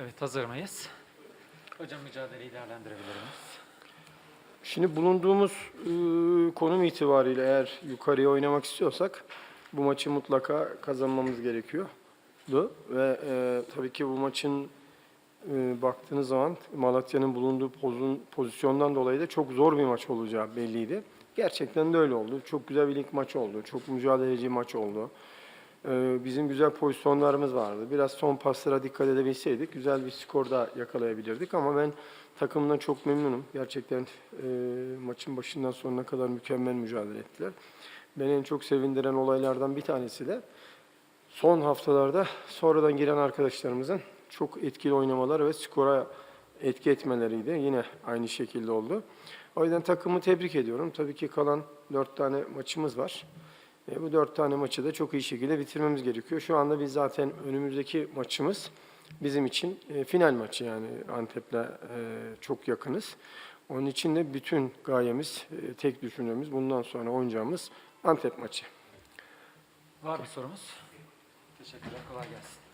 Evet hazır mıyız? Hocam mücadeleyi değerlendirebilir miyiz? Şimdi bulunduğumuz e, konum itibariyle eğer yukarıya oynamak istiyorsak bu maçı mutlaka kazanmamız gerekiyordu. Ve e, tabii ki bu maçın e, baktığınız zaman Malatya'nın bulunduğu pozun, pozisyondan dolayı da çok zor bir maç olacağı belliydi. Gerçekten de öyle oldu. Çok güzel bir lig maçı oldu. Çok mücadeleci maç oldu. E, bizim güzel pozisyonlarımız vardı. Biraz son paslara dikkat edebilseydik güzel bir skor da yakalayabilirdik ama ben takımdan çok memnunum. Gerçekten e, maçın başından sonuna kadar mükemmel mücadele ettiler. Beni en çok sevindiren olaylardan bir tanesi de son haftalarda sonradan giren arkadaşlarımızın çok etkili oynamaları ve skora etki etmeleriydi. Yine aynı şekilde oldu. O yüzden takımı tebrik ediyorum. Tabii ki kalan dört tane maçımız var. E, bu dört tane maçı da çok iyi şekilde bitirmemiz gerekiyor. Şu anda biz zaten önümüzdeki maçımız bizim için e, final maçı yani Antep'le e, çok yakınız. Onun için de bütün gayemiz, e, tek düşündüğümüz bundan sonra oynayacağımız Antep maçı. Var mı sorumuz? Teşekkürler kolay gelsin.